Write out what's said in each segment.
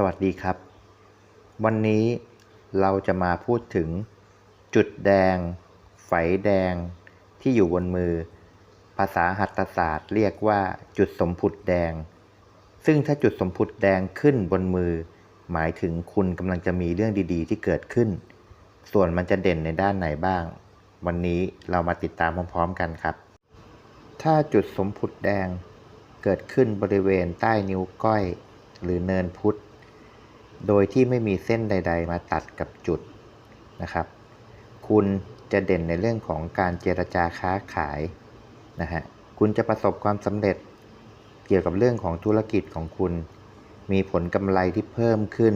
สวัสดีครับ วันนี้เราจะมาพูดถึงจุดแดง ไฝแดง ที่อยู่บนมือ ภาษาหัตถศาสตร์เรียกว่าจุดสมผุดแดง ซึ่งถ้าจุดสมผุดแดงขึ้นบนมือ หมายถึงคุณกำลังจะมีเรื่องดีๆ ที่เกิดขึ้น ส่วนมันจะเด่นในด้านไหนบ้าง วันนี้เรามาติดตามพร้อมๆกันครับ ถ้าจุดสมผุดแดงเกิดขึ้นบริเวณใต้นิ้วก้อย หรือเนินพุทธ โดยที่ไม่มีเส้นใด ๆ มาตัดกับจุดนะครับ คุณจะเด่นในเรื่องของการเจรจาค้าขายนะฮะ คุณจะประสบความสำเร็จเกี่ยวกับเรื่องของธุรกิจของคุณ มีผลกำไรที่เพิ่มขึ้น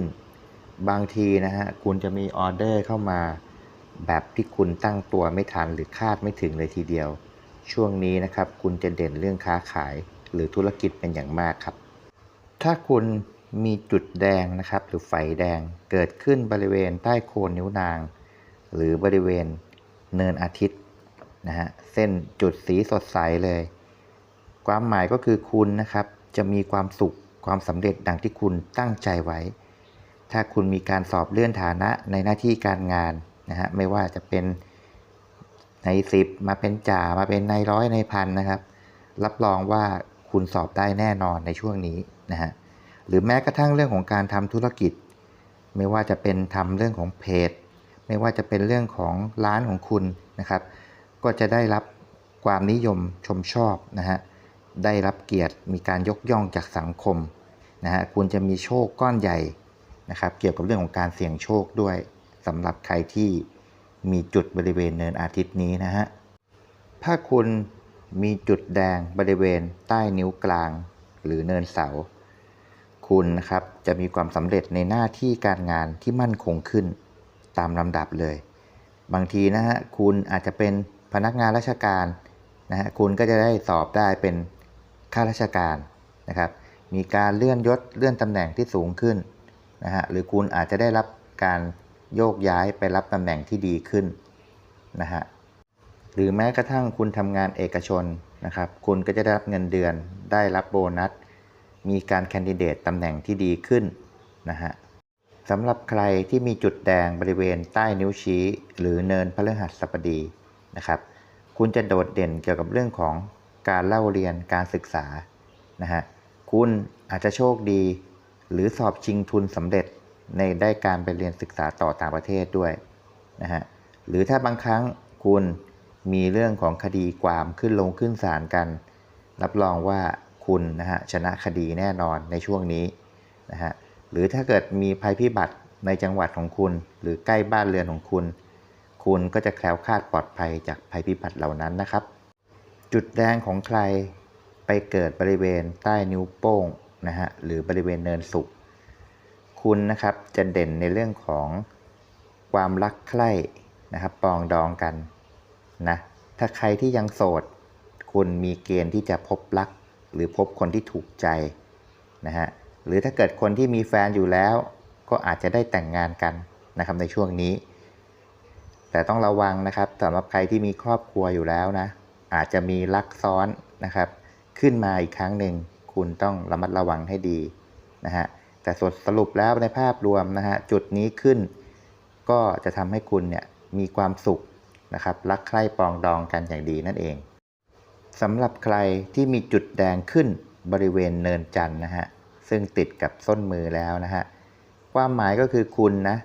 บางทีนะฮะ คุณจะมีออเดอร์เข้ามา แบบที่คุณตั้งตัวไม่ทันหรือคาดไม่ถึงเลยทีเดียว ช่วงนี้นะครับ คุณจะเด่นเรื่องค้าขายหรือธุรกิจเป็นอย่างมากครับ ถ้าคุณ มีจุดแดงนะครับหรือไฟแดงเกิดขึ้นบริเวณใต้โคนนิ้วนาง หรือบริเวณเนินอาทิตย์นะฮะเส้นจุดสีสดใสเลย ความหมายก็คือคุณนะครับจะมีความสุขความสำเร็จดังที่คุณตั้งใจไว้ ถ้าคุณมีการสอบเลื่อนฐานะในหน้าที่การงานนะฮะไม่ว่าจะเป็นในสิบมาเป็นจ่ามาเป็นในร้อยในพันนะครับ รับรองว่าคุณสอบได้แน่นอนในช่วงนี้นะฮะ หรือแม้กระทั่งเรื่องของการทำธุรกิจ ไม่ว่าจะเป็นทำเรื่องของเพจ ไม่ว่าจะเป็นเรื่องของร้านของคุณนะครับ ก็จะได้รับความนิยมชมชอบนะฮะได้รับเกียรติมีการยกย่องจากสังคมนะฮะคุณจะมีโชคก้อนใหญ่นะครับ เกี่ยวกับเรื่องของการเสี่ยงโชคด้วยสำหรับใครที่มีจุดบริเวณเนินอาทิตย์นี้นะฮะถ้าคุณมีจุดแดงบริเวณใต้นิ้วกลาง หรือเนินเสา คุณนะครับจะมีความสำเร็จในหน้าที่การงานที่มั่นคงขึ้นตามลำดับเลย บางทีนะฮะคุณอาจจะเป็นพนักงานราชการนะฮะคุณก็จะได้สอบได้เป็นข้าราชการนะครับ มีการเลื่อนยศเลื่อนตำแหน่งที่สูงขึ้นนะฮะหรือคุณอาจจะได้รับการโยกย้ายไปรับตำแหน่งที่ดีขึ้นนะฮะหรือแม้กระทั่งคุณทำงานเอกชนนะครับ คุณก็จะได้รับเงินเดือน ได้รับโบนัส มีการแคนดิเดตตำแหน่งที่ดีขึ้นนะฮะสำหรับใครที่มีจุดแดงบริเวณใต้นิ้วชี้ หรือเนินพฤหัสบดีนะครับ คุณจะโดดเด่นเกี่ยวกับเรื่องของการเล่าเรียนการศึกษานะฮะคุณอาจจะโชคดี หรือสอบชิงทุนสำเร็จในได้การไปเรียนศึกษาต่อต่างประเทศด้วยนะฮะหรือถ้าบางครั้งคุณมีเรื่องของคดีความขึ้นลงขึ้นศาลกัน รับรองว่า คุณนะฮะชนะคดีแน่นอนในช่วงนี้นะฮะหรือถ้าเกิดมีภัยพิบัติในจังหวัดของคุณ หรือใกล้บ้านเรือนของคุณ คุณก็จะแคล้วคลาดปลอดภัยจากภัยพิบัติเหล่านั้นนะครับ จุดแดงของใครไปเกิดบริเวณใต้นิ้วโป้งนะฮะหรือบริเวณเนินสุกคุณนะครับจะเด่นในเรื่องของความรักใคร่นะครับปองดองกันนะถ้าใครที่ยังโสด คุณมีเกณฑ์ที่จะพบรัก หรือพบคนที่ถูกใจนะฮะหรือถ้าเกิดคนที่มีแฟนอยู่แล้ว ก็อาจจะได้แต่งงานกันนะครับในช่วงนี้ แต่ต้องระวังนะครับสำหรับใครที่มีครอบครัวอยู่แล้วนะ อาจจะมีรักซ้อนนะครับ ขึ้นมาอีกครั้งหนึ่งคุณต้องระมัดระวังให้ดีนะฮะแต่สรุปแล้วในภาพรวมนะฮะจุดนี้ขึ้น ก็จะทำให้คุณเนี่ยมีความสุขนะครับรักใคร่ปองดองกันอย่างดีนั่นเอง สำหรับใครที่มีจุดแดงขึ้นบริเวณเนินจันนะฮะ ซึ่งติดกับส้นมือแล้วนะฮะ ความหมายก็คือคุณนะ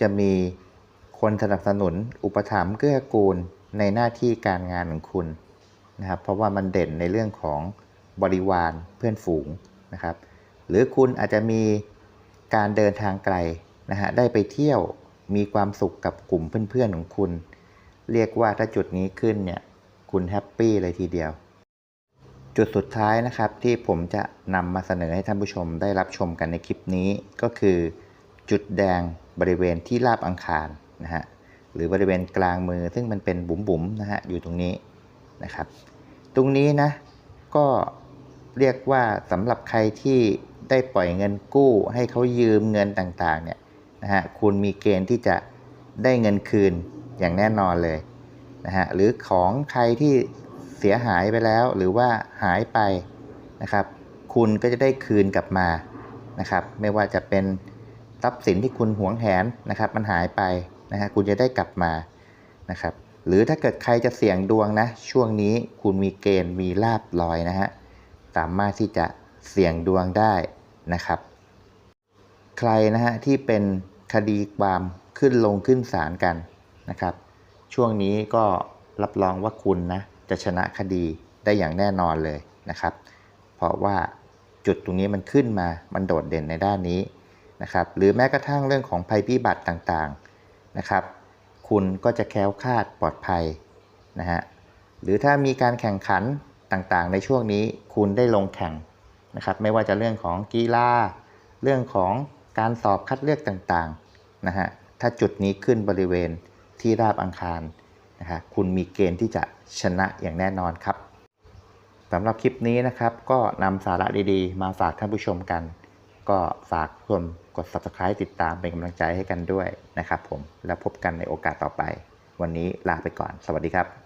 จะมีคนสนับสนุนอุปถัมภ์เกื้อกูลในหน้าที่การงานของคุณนะครับ เพราะว่ามันเด่นในเรื่องของบริวารเพื่อนฝูงนะครับ หรือคุณอาจจะมีการเดินทางไกลนะฮะ ได้ไปเที่ยวมีความสุขกับกลุ่มเพื่อนๆของคุณ เรียกว่าถ้าจุดนี้ขึ้นเนี่ย คุณแฮปปี้เลยทีเดียว จุดสุดท้ายนะครับที่ผมจะนำมาเสนอให้ท่านผู้ชมได้รับชมกันในคลิปนี้ก็คือ จุดแดงบริเวณที่ราบอังคารนะฮะหรือบริเวณกลางมือซึ่งมันเป็นบุ๋มๆนะฮะอยู่ตรงนี้นะครับ ตรงนี้นะก็เรียกว่าสำหรับใครที่ได้ปล่อยเงินกู้ให้เขายืมเงินต่างๆเนี่ยนะฮะคุณมีเกณฑ์ที่จะได้เงินคืนอย่างแน่นอนเลย นะฮะหรือของใครที่เสียหายไปแล้ว หรือว่าหายไปนะครับ คุณก็จะได้คืนกลับมานะครับ ไม่ว่าจะเป็นทรัพย์สินที่คุณหวงแหนนะครับ มันหายไปนะฮะคุณจะได้กลับมานะครับ หรือถ้าเกิดใครจะเสี่ยงดวงนะ ช่วงนี้คุณมีเกณฑ์มีลาบลอยนะฮะสามารถที่จะเสี่ยงดวงได้นะครับ ใครนะฮะที่เป็นคดีความขึ้นลงขึ้นศาลกันนะครับ ช่วงนี้ก็รับรองว่าคุณนะจะชนะคดีได้อย่างแน่นอนเลยนะครับ เพราะว่าจุดตรงนี้มันขึ้นมา มันโดดเด่นในด้านนี้นะครับ หรือแม้กระทั่งเรื่องของภัยพิบัติต่างๆนะครับ คุณก็จะแคล้วคลาดปลอดภัยนะฮะ หรือถ้ามีการแข่งขันต่างๆ ในช่วงนี้คุณได้ลงแข่งนะครับ ไม่ว่าจะเรื่องของกีฬา เรื่องของการสอบคัดเลือกต่างๆนะฮะ ถ้าจุดนี้ขึ้นบริเวณ ที่ราบอังคารนะคะคุณมีเกณฑ์ที่จะชนะอย่างแน่นอนครับสำหรับคลิปนี้นะครับ ก็นำสาระดีๆ มาฝากท่านผู้ชมกัน ก็ฝากชมกด subscribe ติดตามเป็นกำลังใจให้กันด้วยนะครับผมแล้วพบกันในโอกาสต่อไป วันนี้ลาไปก่อน สวัสดีครับ